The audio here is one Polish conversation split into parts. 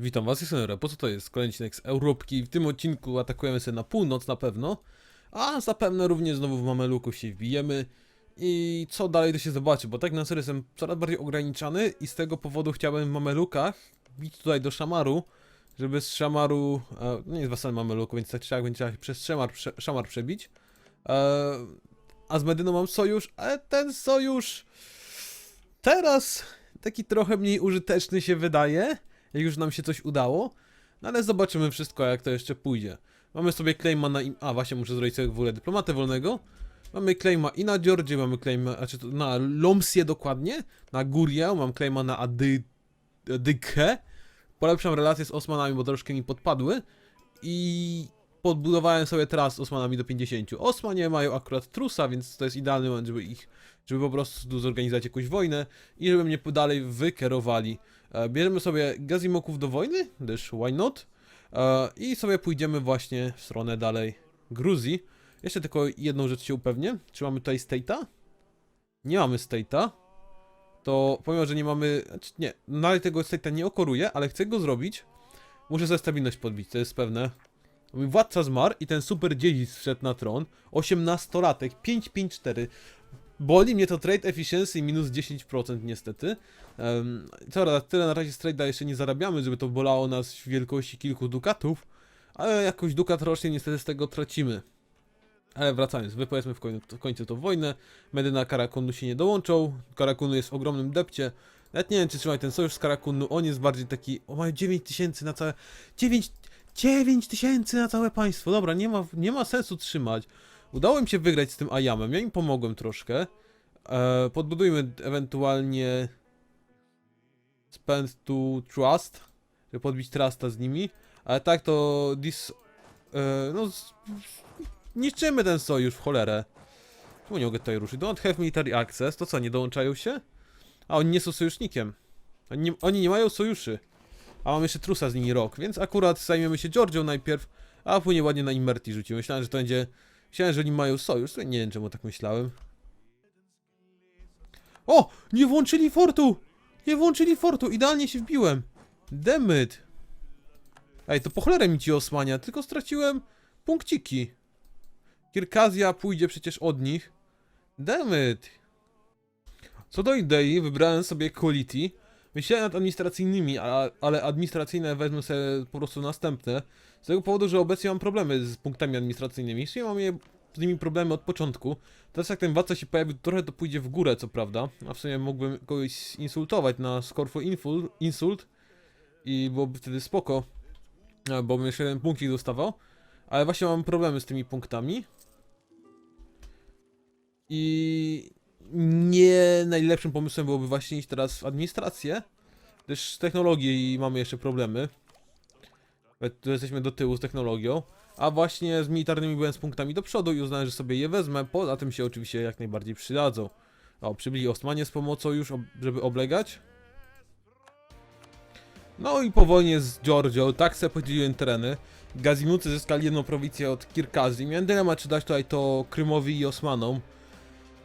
Witam was, jestem Euro. Po co to jest? Kolejny odcinek z Europki. W tym odcinku atakujemy sobie na północ na pewno. A zapewne również znowu w Mameluków się wbijemy. I co dalej to się zobaczy, bo tak na serio jestem coraz bardziej ograniczany i z tego powodu chciałbym w Mamelukach bić tutaj do Szamaru, żeby z Szamaru, e, nie jest wasalem Mameluku, więc tak jak będzie trzeba się przez Szamar, prze, Szamar przebić. E, a z Medyną mam sojusz, ale ten sojusz teraz taki trochę mniej użyteczny się wydaje jak już nam się coś udało. No ale zobaczymy wszystko, jak to jeszcze pójdzie. Mamy sobie claima na im... A, właśnie muszę zrobić sobie w ogóle dyplomatę wolnego. Mamy claima i na Georgie, mamy claima, znaczy na Lomsie dokładnie, na Gurię, mam claima na Ady... Adykę. Polepszam relacje z Osmanami, bo troszkę mi podpadły. I podbudowałem sobie teraz z Osmanami do 50. Osmanie mają akurat trusa, więc to jest idealny moment, żeby ich, żeby po prostu zorganizować jakąś wojnę i żeby mnie dalej wykierowali. E, Bierzemy sobie Gazimoków do wojny, gdyż why not? E, I sobie pójdziemy właśnie w stronę dalej Gruzji. Jeszcze tylko jedną rzecz się upewnię. Czy mamy tutaj state'a? Nie mamy state'a. To pomimo, że nie mamy... Znaczy nie, dalej tego state'a nie okoruję, ale chcę go zrobić. Muszę sobie stabilność podbić, to jest pewne. Władca zmarł i ten super dziedzic wszedł na tron. 18-latek, 554. Boli mnie to trade efficiency minus 10% niestety. Um, co, tyle na razie z trade'a jeszcze nie zarabiamy, żeby to bolało nas w wielkości kilku dukatów, ale jakoś dukat rocznie niestety z tego tracimy. Ale wracając, wypowiedzmy w końcu, to wojnę. Medyna Karakunu się nie dołączą. Karakunu jest w ogromnym depcie. Nawet nie wiem, czy trzymaj ten sojusz z Karakunu. On jest bardziej taki. O, mają 9 tysięcy na całe. 9 9 tysięcy na całe państwo. Dobra, nie ma, nie ma sensu trzymać. Udało mi się wygrać z tym Ayamem. Ja im pomogłem troszkę. E, podbudujmy ewentualnie spend to trust, żeby podbić trusta z nimi. Ale tak to dis... E, no... Z, niszczymy ten sojusz w cholerę. Czemu nie mogę tutaj ruszyć? Don't have military access. To co, nie dołączają się? A oni nie są sojusznikiem. Oni nie, oni nie mają sojuszy. A mam jeszcze trusa z nimi rok, więc akurat zajmiemy się Georgią najpierw, a później ładnie na Immerti rzucimy. Myślałem, że to będzie... Myślałem, że oni mają sojusz, to nie wiem czemu tak myślałem. O! Nie włączyli fortu! Nie włączyli fortu, idealnie się wbiłem. Demyt. Ej, to po cholerę mi ci osmania, tylko straciłem punkciki. Kirkazja pójdzie przecież od nich. Demyt. Co do idei, wybrałem sobie quality. Myślałem nad administracyjnymi, a, ale administracyjne wezmę sobie po prostu następne. Z tego powodu, że obecnie mam problemy z punktami administracyjnymi. Jeszcze mam je z nimi problemy od początku. Teraz jak ten władca się pojawił, trochę to pójdzie w górę, co prawda. A w sumie mógłbym kogoś insultować na score for insult i byłoby wtedy spoko, bo bym jeszcze jeden punkcik dostawał. Ale właśnie mam problemy z tymi punktami. I nie najlepszym pomysłem byłoby właśnie iść teraz w administrację, gdyż z technologiей mamy jeszcze problemy. Tu jesteśmy do tyłu z technologią. A właśnie z militarnymi byłem z punktami do przodu i uznałem, że sobie je wezmę. Poza tym się oczywiście jak najbardziej przydadzą. O, przybyli Osmanie z pomocą już, żeby oblegać. No i po wojnie z Giorgio, tak sobie podzieliłem tereny. Gazimucy zyskali jedną prowincję od Kirkazji. Miałem dylemat, czy dać tutaj to Krymowi i Osmanom.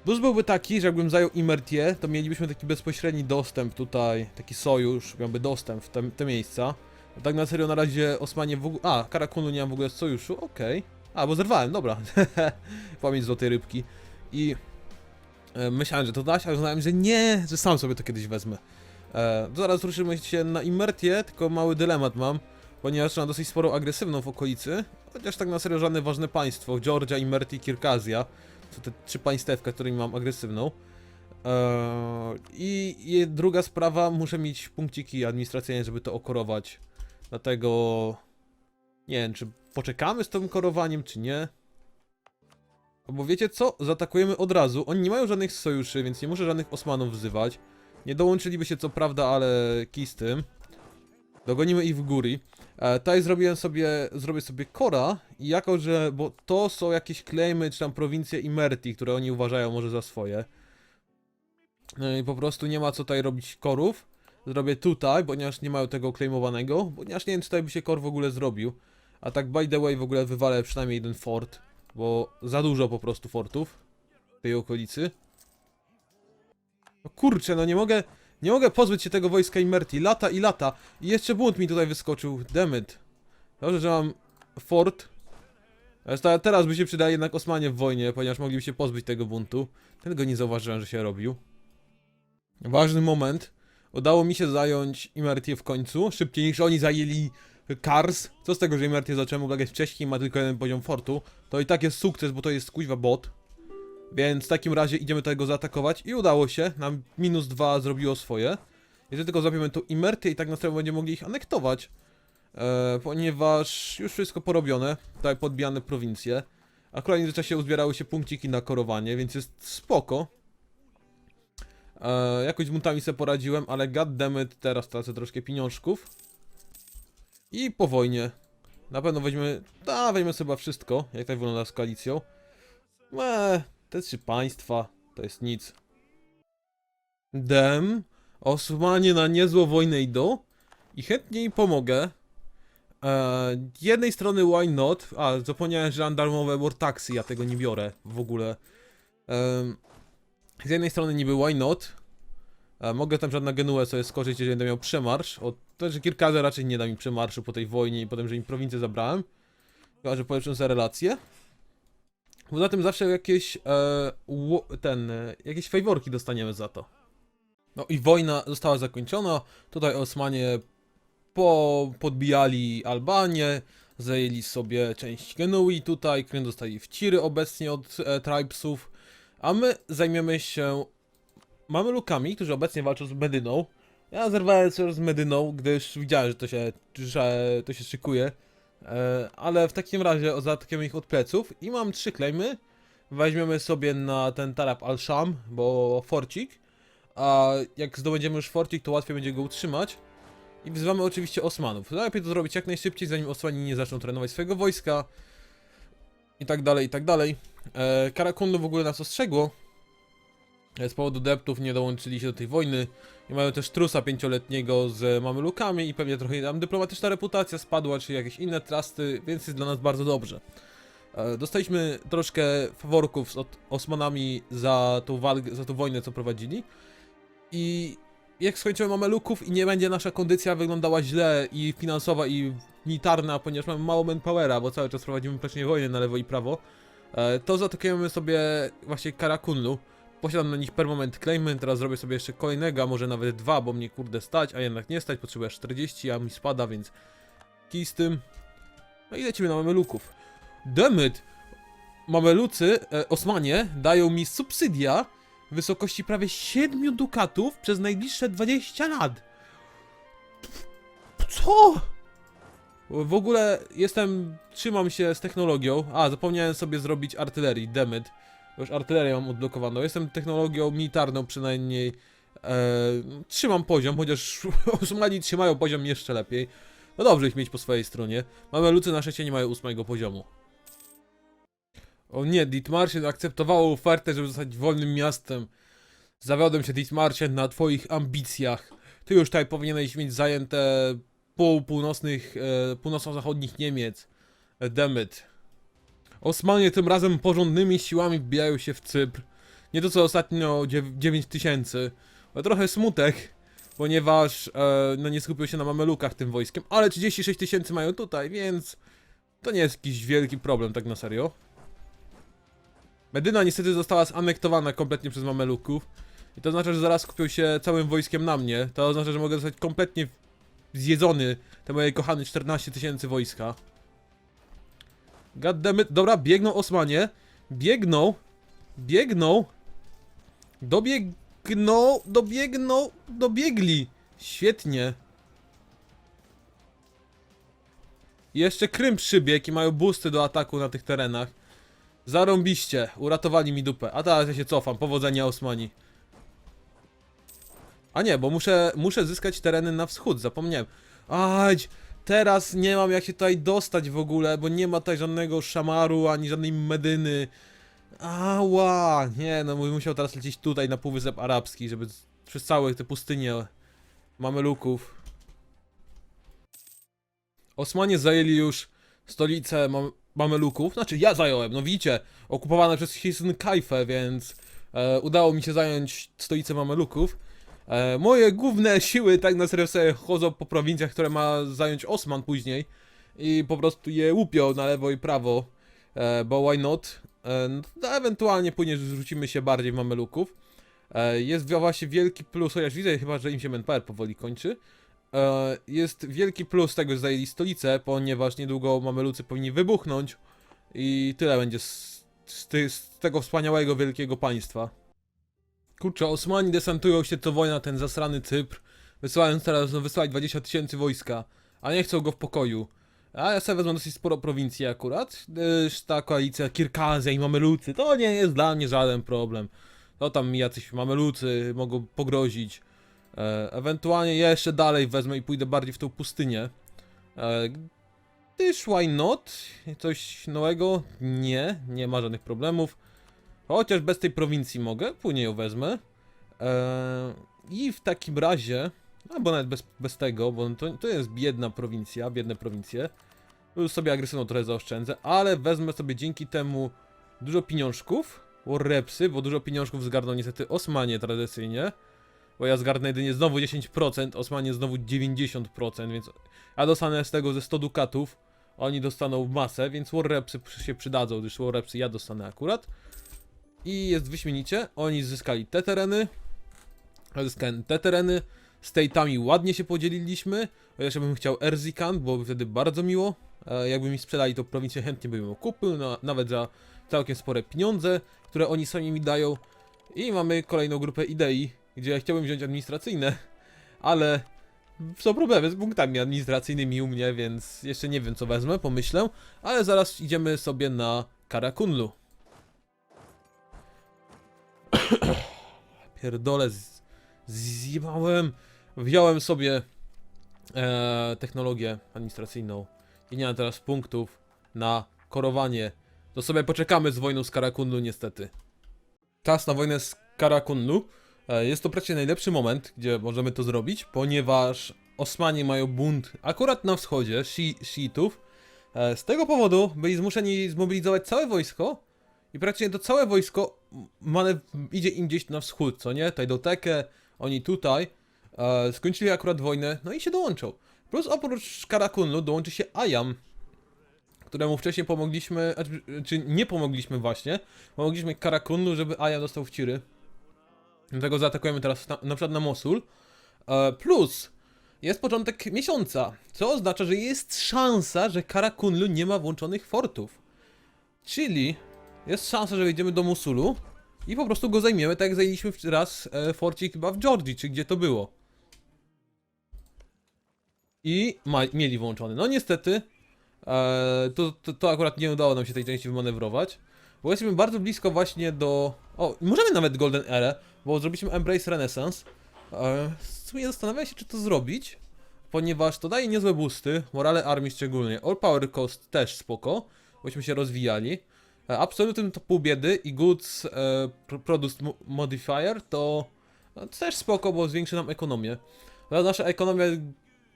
Plus byłby taki, że jakbym zajął Imertie, to mielibyśmy taki bezpośredni dostęp tutaj, taki sojusz, miałby dostęp w te, te miejsca. A tak na serio na razie Osmanie w ogóle... A, Karakunu nie mam w ogóle sojuszu, okej. A, bo zerwałem, dobra. Pamięć złotej rybki. I e, myślałem, że to dać, ale uznałem, że nie, że sam sobie to kiedyś wezmę. E, zaraz ruszymy się na Imertie, tylko mały dylemat mam, ponieważ mam dosyć sporo agresywną w okolicy, chociaż tak na serio żadne ważne państwo, Georgia, Imerti, Kirkazja, to te trzy państewka, którymi mam agresywną. Eee, I, druga sprawa, muszę mieć punkciki administracyjne, żeby to okorować. Dlatego nie wiem, czy poczekamy z tym korowaniem, czy nie. Bo wiecie co? Zaatakujemy od razu. Oni nie mają żadnych sojuszy, więc nie muszę żadnych Osmanów wzywać. Nie dołączyliby się co prawda, ale kij z tym. Dogonimy ich w góry. E, tutaj zrobiłem sobie, zrobię sobie Kora i jako, że, bo to są jakieś claimy, czy tam prowincje Imerti, które oni uważają może za swoje. No i po prostu nie ma co tutaj robić korów. Zrobię tutaj, ponieważ nie mają tego claimowanego, ponieważ nie wiem, czy tutaj by się kor w ogóle zrobił. A tak by the way w ogóle wywalę przynajmniej jeden fort, bo za dużo po prostu fortów w tej okolicy. No kurczę, no nie mogę, Nie mogę pozbyć się tego wojska Imerti. Lata i lata. I jeszcze bunt mi tutaj wyskoczył. Demet. Dobrze, że mam fort. Zresztą Teraz by się przydali jednak Osmanie w wojnie, ponieważ mogliby się pozbyć tego buntu. Tego nie zauważyłem, że się robił. Ważny moment. Udało mi się zająć Imertię w końcu. Szybciej niż oni zajęli Kars. Co z tego, że Imertię zacząłem ulegać wcześniej i ma tylko jeden poziom fortu. To i tak jest sukces, bo to jest kuźwa bot. Więc w takim razie idziemy tego zaatakować i udało się. Nam minus dwa zrobiło swoje. Jeżeli tylko złapiemy tu Imertię i tak następnie będziemy mogli ich anektować. E, ponieważ już wszystko porobione. Tutaj podbijane prowincje. Akurat w międzyczasie uzbierały się punkciki na korowanie, więc jest spoko. E, jakoś z buntami sobie poradziłem, ale goddammit teraz tracę troszkę pieniążków. I po wojnie. Na pewno weźmiemy... Da, weźmiemy sobie wszystko, jak tak wygląda z koalicją. Eee, te trzy państwa, to jest nic. Dem, Osmanie na niezłą wojnę idą i chętnie im pomogę. Eee, jednej strony why not? A, zapomniałem, że mam darmowe war taxy, ja tego nie biorę w ogóle. Em, z jednej strony niby why not? E, mogę tam na Genuę sobie skoczyć, jeżeli będę miał przemarsz. O, to, że kilka razy raczej nie da mi przemarszu po tej wojnie i potem, że im prowincję zabrałem. Chyba, że polepszą za relacje. Poza tym zawsze jakieś e, ten, e, jakieś faworki dostaniemy za to. No i wojna została zakończona. Tutaj Osmanie po, podbijali Albanię, zajęli sobie część Genui tutaj, Krym dostali w Ciry obecnie od e, Tribesów, a my zajmiemy się Mamelukami, którzy obecnie walczą z Medyną. Ja zerwałem z Medyną, gdyż widziałem, że to się, że to się szykuje. E, ale w takim razie zaatakujemy ich od pleców i mam trzy klejmy. Weźmiemy sobie na ten Tarab al-Sham, bo forcik. A jak zdobędziemy już forcik, to łatwiej będzie go utrzymać. I wzywamy oczywiście Osmanów. Najlepiej to zrobić jak najszybciej, zanim Osmani nie zaczną trenować swojego wojska. I tak dalej, i tak dalej. E, Karakundu w ogóle nas ostrzegło. E, Z powodu deptów nie dołączyli się do tej wojny. I mają też trusa pięcioletniego z Mamelukami i pewnie trochę tam dyplomatyczna reputacja spadła, czy jakieś inne trusty, więc jest dla nas bardzo dobrze. E, Dostaliśmy troszkę faworków z Osmanami za tą, walkę, za tą wojnę, co prowadzili. I jak skończymy Mameluków i nie będzie nasza kondycja wyglądała źle i finansowa i militarna, ponieważ mamy mało manpowera, bo cały czas prowadzimy praktycznie wojnę na lewo i prawo, e, to zaatakujemy sobie właśnie Karakunlu. Posiadam na nich permanent claimant, teraz zrobię sobie jeszcze kolejnego, a może nawet dwa, bo mnie kurde stać, a jednak nie stać, potrzebuję aż 40, a mi spada, więc kij z tym. No i lecimy na Mameluków. Demyt! Mamelucy, e, Osmanie, dają mi subsydia w wysokości prawie 7 dukatów przez najbliższe 20 lat. Co? W ogóle jestem, trzymam się z technologią. A, zapomniałem sobie zrobić artylerii, demyt. Już artylerię mam odblokowaną. Jestem technologią militarną przynajmniej. E, trzymam poziom, chociaż Osmani trzymają poziom jeszcze lepiej. No dobrze ich mieć po swojej stronie. Mamy lucy na szczęście nie mają ósmego poziomu. O nie, Ditmarschen akceptowało ofertę, żeby zostać wolnym miastem. Zawiodłem się, Ditmarschen, na twoich ambicjach. Ty już tutaj powinieneś mieć zajęte pół północnych, e, północno-zachodnich Niemiec. E, Demet. Osmanie tym razem porządnymi siłami wbijają się w Cypr. Nie to co ostatnio 9 tysięcy. Trochę smutek, ponieważ e, no nie skupią się na mamelukach tym wojskiem, ale 36 tysięcy mają tutaj, więc to nie jest jakiś wielki problem, tak na serio. Medyna niestety została zanektowana kompletnie przez mameluków. I to oznacza, że zaraz kupią się całym wojskiem na mnie. To oznacza, że mogę zostać kompletnie zjedzony te moje kochane 14 tysięcy wojska. Goddammit. Dobra, biegną Osmanie. Biegną. Biegną. Dobiegną. Dobiegną. Dobiegli. Świetnie. Jeszcze Krym przybiegł i mają boosty do ataku na tych terenach. Zarąbiście. Uratowali mi dupę. A teraz ja się cofam. Powodzenia Osmani. A nie, bo muszę, muszę zyskać tereny na wschód. Zapomniałem. Ajdź. Teraz nie mam jak się tutaj dostać w ogóle, bo nie ma tutaj żadnego szamaru, ani żadnej medyny. Ała, nie, no musiał teraz lecieć tutaj na Półwysep Arabski, żeby przez całe te pustynie Mameluków. Osmanie zajęli już stolicę Mam Mameluków, znaczy ja zająłem, no widzicie, okupowane przez Hisn Kajfę, więc e, udało mi się zająć stolicę Mameluków. E, moje główne siły tak na serio sobie chodzą po prowincjach, które ma zająć Osman później i po prostu je łupią na lewo i prawo, e, bo why not? E, no, ewentualnie później zrzucimy się bardziej w mameluków. E, jest właśnie wielki plus, chociaż widzę chyba, że im się manpower powoli kończy. E, jest wielki plus tego, że zajęli stolicę, ponieważ niedługo mamelucy powinni wybuchnąć i tyle będzie z, z, z tego wspaniałego wielkiego państwa. Kurczę, Osmani desantują się co wojna na ten zasrany Cypr, wysyłając teraz, no wysłać 20 tysięcy wojska, a nie chcą go w pokoju. A ja sobie wezmę dosyć sporo prowincji akurat, gdyż ta koalicja Kirkazja i Mamelucy to nie jest dla mnie żaden problem. To tam jacyś Mamelucy mogą pogrozić. E, ewentualnie jeszcze dalej wezmę i pójdę bardziej w tą pustynię. E, gdyż why not? Coś nowego? Nie, nie ma żadnych problemów. Chociaż bez tej prowincji mogę, później ją wezmę. Eee, I w takim razie, albo nawet bez, bez tego, bo to, to jest biedna prowincja, biedne prowincje. Już sobie agresywną trochę zaoszczędzę, ale wezmę sobie dzięki temu dużo pieniążków, warrepsy, bo dużo pieniążków zgarną niestety Osmanie tradycyjnie. Bo ja zgarnę jedynie znowu 10%, Osmanie znowu 90%, więc ja dostanę z tego ze 100 dukatów. Oni dostaną masę, więc warrepsy się przydadzą, gdyż warrepsy ja dostanę akurat. I jest wyśmienicie. Oni zyskali te tereny. Zyskałem te tereny. State'ami ładnie się podzieliliśmy. Ja bym chciał Erzikan, byłoby wtedy bardzo miło. E, Jakby mi sprzedali tą prowincję, chętnie bym ją kupił, no, nawet za całkiem spore pieniądze, które oni sami mi dają. I mamy kolejną grupę idei, gdzie chciałbym wziąć administracyjne, ale są problemy z punktami administracyjnymi u mnie, więc jeszcze nie wiem co wezmę, pomyślę. Ale zaraz idziemy sobie na Karakunlu. Pierdolę, zjebałem. Wziąłem sobie e, technologię administracyjną i nie mam teraz punktów na korowanie. To sobie poczekamy z wojną z Karakunlu niestety. Czas na wojnę z Karakunlu. E, jest to praktycznie najlepszy moment, gdzie możemy to zrobić, ponieważ Osmanie mają bunt akurat na wschodzie, Shi- Shiitów. E, z tego powodu byli zmuszeni zmobilizować całe wojsko i praktycznie to całe wojsko m- mane, idzie im gdzieś na wschód, co nie? Tutaj do Tekę, oni tutaj. E, skończyli akurat wojnę, no i się dołączą. Plus oprócz Karakunlu dołączy się Ayam, któremu wcześniej pomogliśmy, a, czy- czy nie pomogliśmy właśnie. Pomogliśmy Karakunlu, żeby Ayam dostał w ciry. Dlatego zaatakujemy teraz na, na przykład na Mosul. E, plus jest początek miesiąca, co oznacza, że jest szansa, że Karakunlu nie ma włączonych fortów. Czyli jest szansa, że wejdziemy do Mosulu i po prostu go zajmiemy, tak jak zajęliśmy raz e, forcik chyba w Georgii, czy gdzie to było. I mieli włączony. No niestety, e, to, to, to akurat nie udało nam się tej części wymanewrować. Bo jesteśmy bardzo blisko właśnie do... O, możemy nawet Golden Era, bo zrobiliśmy Embrace Renaissance. E, w sumie zastanawiam się, czy to zrobić, ponieważ to daje niezłe boosty, morale armii szczególnie. All Power Cost też spoko, bośmy się rozwijali. E, Absolutem to pół biedy i Goods e, Pro- Produce Mo- Modifier to no, też spoko, bo zwiększy nam ekonomię. Ale nasza ekonomia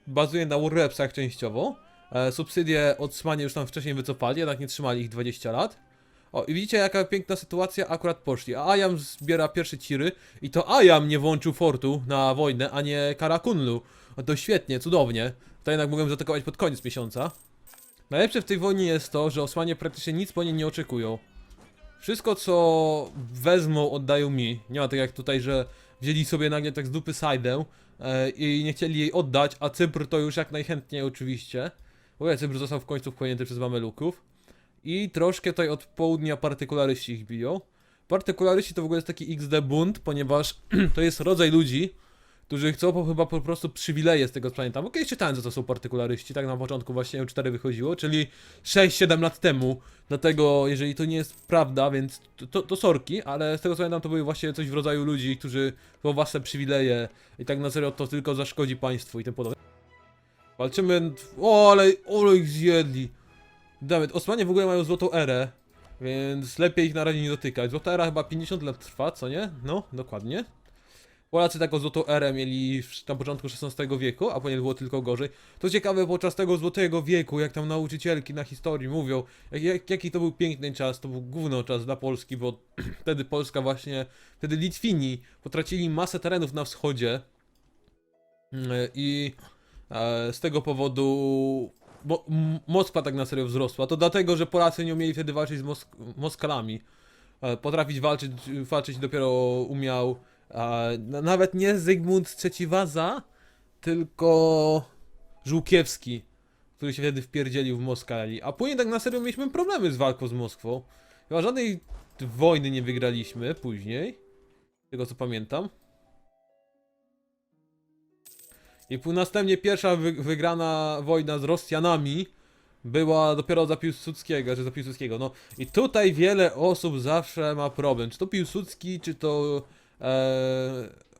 bazuje na Warrepsach częściowo. E, subsydie od Smanie już tam wcześniej wycofali, jednak nie trzymali ich 20 lat. O, i widzicie jaka piękna sytuacja, akurat poszli. A Ayam zbiera pierwsze tiry i to Ayam nie włączył fortu na wojnę, a nie Karakunlu. O, to świetnie, cudownie. To jednak mogłem zaatakować pod koniec miesiąca. Najlepsze w tej wojnie jest to, że Osmanie praktycznie nic po niej nie oczekują. Wszystko co wezmą oddają mi. Nie ma tak jak tutaj, że wzięli sobie nagle tak z dupy sajdę e, i nie chcieli jej oddać, a Cypr to już jak najchętniej oczywiście. Bo ja, Cypr został w końcu wchłonięty przez Mameluków. I troszkę tutaj od południa partykularyści ich biją. Partykularyści to w ogóle jest taki XD bunt, ponieważ to jest rodzaj ludzi, którzy chcą po, chyba po prostu przywileje z tego co pamiętam. Kiedyś czytałem, co to są partykularyści, tak na początku właśnie 4 wychodziło, czyli 6-7 lat temu. Dlatego, jeżeli to nie jest prawda, więc to, to, sorki, ale z tego co pamiętam, to były właśnie coś w rodzaju ludzi, którzy są własne przywileje i tak na serio to tylko zaszkodzi państwu i tym podobne. Walczymy... O, ale, ale ich zjedli. Dammit, Osmanie w ogóle mają złotą erę, więc lepiej ich na razie nie dotykać. Złota era chyba 50 lat trwa, co nie? No, dokładnie. Polacy taką złotą erę mieli na początku XVI wieku, a później było tylko gorzej. To ciekawe, podczas tego złotego wieku, jak tam nauczycielki na historii mówią, jak, jak, jaki to był piękny czas, to był gówno czas dla Polski, bo wtedy Polska właśnie, wtedy Litwini potracili masę terenów na wschodzie Mm, i e, z tego powodu M- Moskwa tak na serio wzrosła. To dlatego, że Polacy nie umieli wtedy walczyć z Mosk Moskalami. E, Potrafić walczyć, walczyć dopiero umiał nawet nie Zygmunt III Waza, tylko Żółkiewski, który się wtedy wpierdzielił w Moskali. A później tak na serio mieliśmy problemy z walką z Moskwą. Chyba żadnej wojny nie wygraliśmy później. Tego co pamiętam. I następnie pierwsza wy wygrana wojna z Rosjanami była dopiero za Piłsudskiego, czy za Piłsudskiego. No i tutaj wiele osób zawsze ma problem. Czy to Piłsudski, czy to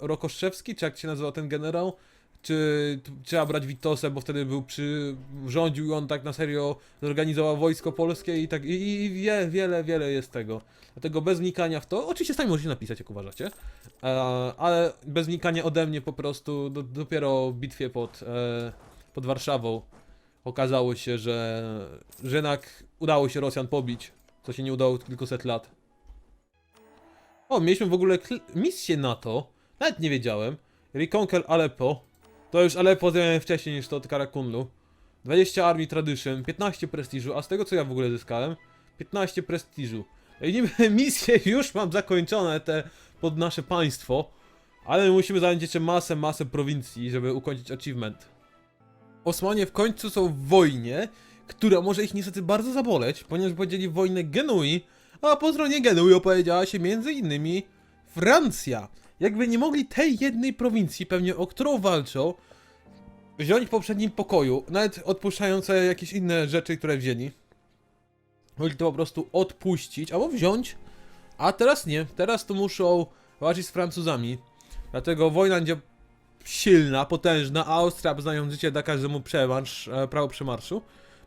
Rokoszewski, czy jak się nazywał ten generał? Czy trzeba brać Witosem, bo wtedy był przy. rządził i on tak na serio zorganizował wojsko polskie i tak. I, i wie, wiele, wiele jest tego. Dlatego bez wnikania w to. Oczywiście sami możecie napisać, jak uważacie. E, ale bez wnikania ode mnie po prostu do, dopiero w bitwie pod, e, pod Warszawą okazało się, że, że jednak udało się Rosjan pobić, co się nie udało kilkuset lat. O, mieliśmy w ogóle misję NATO, nawet nie wiedziałem. Reconquer Aleppo. To już Aleppo zająłem wcześniej niż to od Karakunlu. 20 armii tradition, 15 prestiżu, a z tego co ja w ogóle zyskałem? 15 prestiżu. I niby misje już mam zakończone te pod nasze państwo, ale musimy zająć jeszcze masę, masę prowincji, żeby ukończyć achievement. Osmanie w końcu są w wojnie, która może ich niestety bardzo zaboleć, ponieważ powiedzieli wojnę Genui, a po stronie Genui opowiedziała się innymi Francja. Jakby nie mogli tej jednej prowincji, pewnie o którą walczą, wziąć w poprzednim pokoju, nawet odpuszczając jakieś inne rzeczy, które wzięli. Mogli to po prostu odpuścić, albo wziąć, a teraz nie. Teraz to muszą walczyć z Francuzami. Dlatego wojna będzie silna, potężna, a Austria, znając życie, da każdemu przemarsz, e, prawo przemarszu.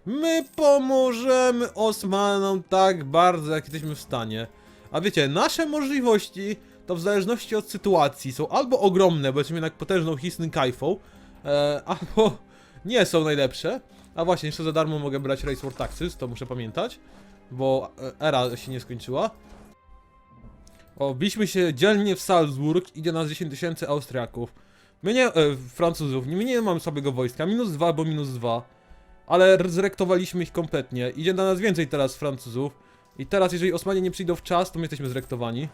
My pomożemy Osmanom tak bardzo, jak jesteśmy w stanie. A wiecie, nasze możliwości to w zależności od sytuacji są albo ogromne, bo jesteśmy jednak potężną hisny kajfą, e, albo nie są najlepsze. A właśnie, jeszcze za darmo mogę brać Race War Taxes, to muszę pamiętać, bo era się nie skończyła. O, się dzielnie w Salzburg, idzie nas 10 tysięcy Austriaków. My nie, e, Francuzów, my nie mamy słabego wojska, minus 2 albo minus 2. Ale zrektowaliśmy ich kompletnie. Idzie na nas więcej teraz Francuzów. I teraz, jeżeli Osmanie nie przyjdą w czas, to my jesteśmy zrektowani.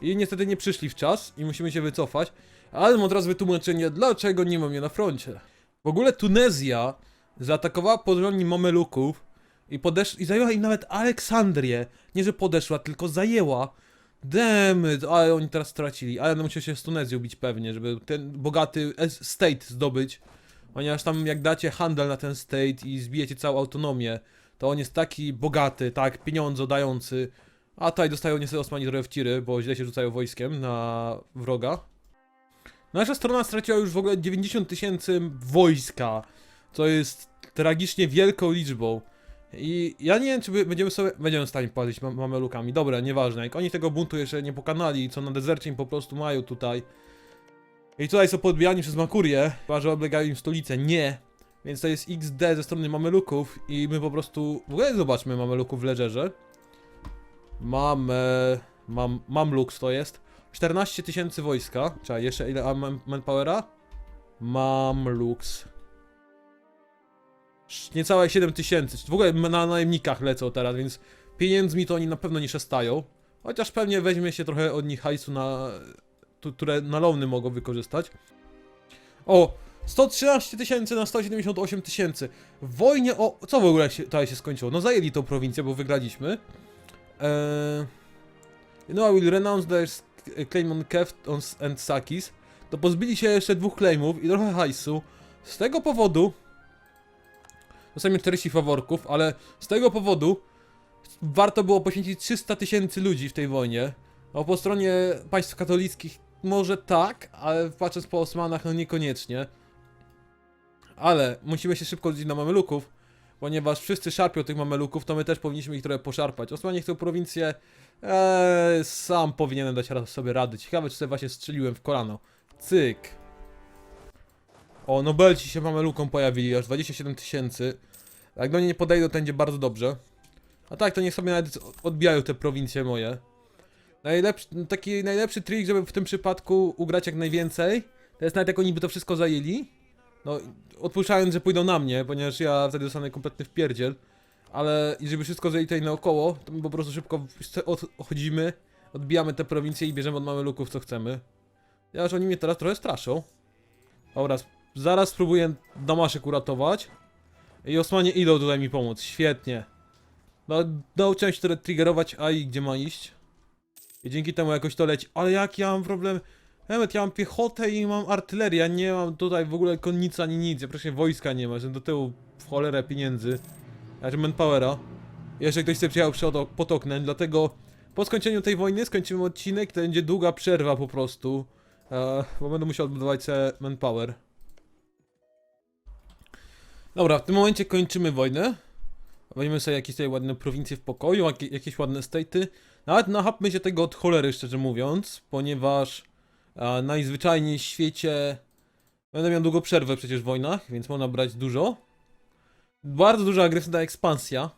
I niestety nie przyszli w czas i musimy się wycofać. Ale mam teraz wytłumaczenie, dlaczego nie mam mnie na froncie. W ogóle Tunezja zaatakowała podronni Mameluków i, podesz- i zajęła im nawet Aleksandrię. Nie, że podeszła, tylko zajęła. Demy, ale oni teraz stracili. Ale no musiał się z Tunezją bić pewnie, żeby ten bogaty state zdobyć. Ponieważ tam jak dacie handel na ten state i zbijecie całą autonomię, to on jest taki bogaty, tak, pieniądze dający. A tutaj dostają niestety Osmani trochę w tiry, bo źle się rzucają wojskiem na wroga. Nasza strona straciła już w ogóle 90 tysięcy wojska, co jest tragicznie wielką liczbą. I ja nie wiem, czy będziemy sobie. Będziemy w stanie płacić ma- mamelukami. Dobra, nieważne. Jak oni tego buntu jeszcze nie pokonali, co na dezercie im po prostu mają tutaj. I tutaj są podbijani przez Makurię, chyba że oblegają im stolicę. Nie. Więc to jest XD ze strony mameluków i my po prostu. W ogóle zobaczmy mameluków w ledgerze. Mamy. Mam. Mamluks to jest. 14 tysięcy wojska. Czekaj, jeszcze ile mam man- manpowera? Mamluks. Niecałe 7 tysięcy. W ogóle na najemnikach lecą teraz, więc pieniędzmi to oni na pewno nie szestają. Chociaż pewnie weźmie się trochę od nich hajsu na... które na loany mogą wykorzystać. O! 113 tysięcy na 178 tysięcy. W wojnie o... Co w ogóle się, tutaj się skończyło? No zajęli tą prowincję, bo wygraliśmy. Eee... No, I will renounce their sk- claim on Keft and Sakis. To pozbyli się jeszcze dwóch claimów i trochę hajsu. Z tego powodu... Dostajemy 40 faworków, ale z tego powodu warto było poświęcić 300 tysięcy ludzi w tej wojnie. A po stronie państw katolickich może tak, ale patrząc po Osmanach, no niekoniecznie. Ale musimy się szybko zdziwić na Mameluków, ponieważ wszyscy szarpią tych mameluków, to my też powinniśmy ich trochę poszarpać. Osmanie chcą prowincję, eee, sam powinienem dać sobie rady. Ciekawe, czy sobie właśnie strzeliłem w kolano. Cyk. O, Nobelci się mamelukom pojawili, aż 27 tysięcy. Jak do niej nie podejdą, to będzie bardzo dobrze. A tak, to niech sobie nawet odbijają te prowincje moje. Najlepszy, taki najlepszy trik, żeby w tym przypadku ugrać jak najwięcej, to jest nawet jak oni by to wszystko zajęli. No, odpuszczając, że pójdą na mnie, ponieważ ja wtedy dostanę kompletny wpierdziel. Ale i żeby wszystko zajęli tutaj naokoło, to my po prostu szybko od- odchodzimy, odbijamy te prowincje i bierzemy od mamy luków co chcemy. Ja, że oni mnie teraz trochę straszą. Oraz zaraz spróbuję Damaszek uratować. I Osmanie idą tutaj mi pomóc, świetnie. No, nauczyłem się trochę triggerować AI, gdzie ma iść. I dzięki temu jakoś to leci. Ale jak ja mam problem... Nawet ja mam piechotę i mam artylerię, ja nie mam tutaj w ogóle konnicy ani nic, ja praktycznie wojska nie ma, że do tyłu w cholerę pieniędzy. Znaczy manpowera. Jeszcze ktoś chce przyjechał przed ok- pod oknem, dlatego po skończeniu tej wojny skończymy odcinek, to będzie długa przerwa po prostu. E, bo będę musiał odbudować sobie manpower. Dobra, w tym momencie kończymy wojnę. Weźmy sobie jakieś tutaj ładne prowincje w pokoju, jakie, jakieś ładne state'y. Nawet nachapmy się tego od cholery, szczerze mówiąc, ponieważ a, najzwyczajniej w świecie będę miał długą przerwę przecież w wojnach, więc można brać dużo. Bardzo duża agresywna ekspansja.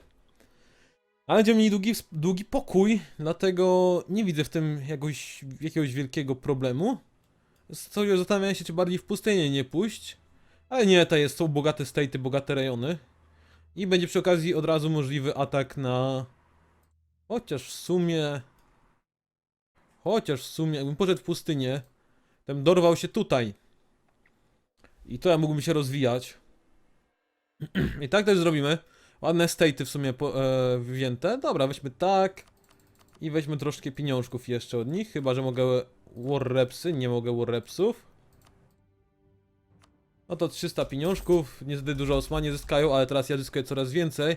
Ale będziemy mieli długi, długi pokój, dlatego nie widzę w tym jakoś, jakiegoś wielkiego problemu. Sobie zastanawiam się, czy bardziej w pustynię nie pójść. Ale nie, to jest, są bogate state'y, bogate rejony. I będzie przy okazji od razu możliwy atak na... Chociaż w sumie... Chociaż w sumie, jakbym poszedł w pustynię, to bym dorwał się tutaj. I to ja mógłbym się rozwijać. I tak też zrobimy. Ładne state'y w sumie po, e, wzięte. Dobra, weźmy tak. I weźmy troszkę pieniążków jeszcze od nich. Chyba, że mogę warrepsy. Nie mogę warrepsów. No to 300 pieniążków. Niezbyt dużo Osmanie zyskają, ale teraz ja zyskuję coraz więcej.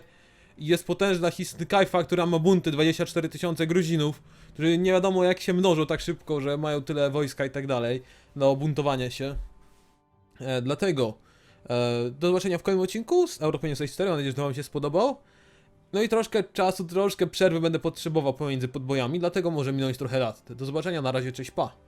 Jest potężna Hisnykajfa, która ma bunty 24 tysiące Gruzinów, którzy nie wiadomo jak się mnożą tak szybko, że mają tyle wojska i tak dalej do buntowania się. E, dlatego e, do zobaczenia w kolejnym odcinku z Europy 64. Mam nadzieję, że Wam się spodobał. No i troszkę czasu, troszkę przerwy będę potrzebował pomiędzy podbojami, dlatego może minąć trochę lat. Do zobaczenia, na razie, cześć, pa!